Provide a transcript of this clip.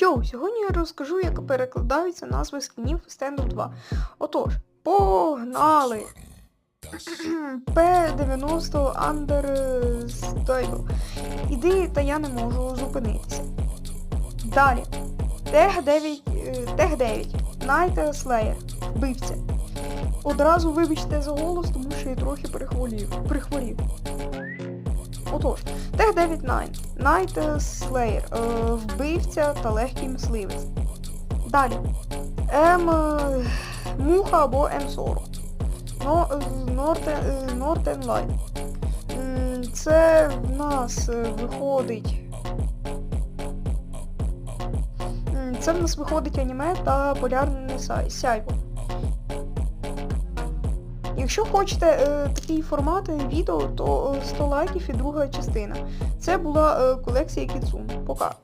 Йоу, сьогодні я розкажу, як перекладаються назви скінів в Stand 2. Отож, погнали! P90 Understable. Іди, та я не можу зупинитися. Далі. Тег 9. е, Тег 9. Night Slayer. Вбивця. Одразу вибачте за голос, тому що я трохи прихворів. прихворів. Отож, Тег 99. Night Slayer. Е, вбивця та легкий мисливець. Далі. М. е, Муха або М40. Но, е, Northern, е, Northern Light. М, Це в нас е, виходить. Це в нас виходить аніме та полярне сяйво. Якщо хочете е, такий формат е, відео, то е, 100 лайків і друга частина. Це була е, колекція Кіцун. Пока.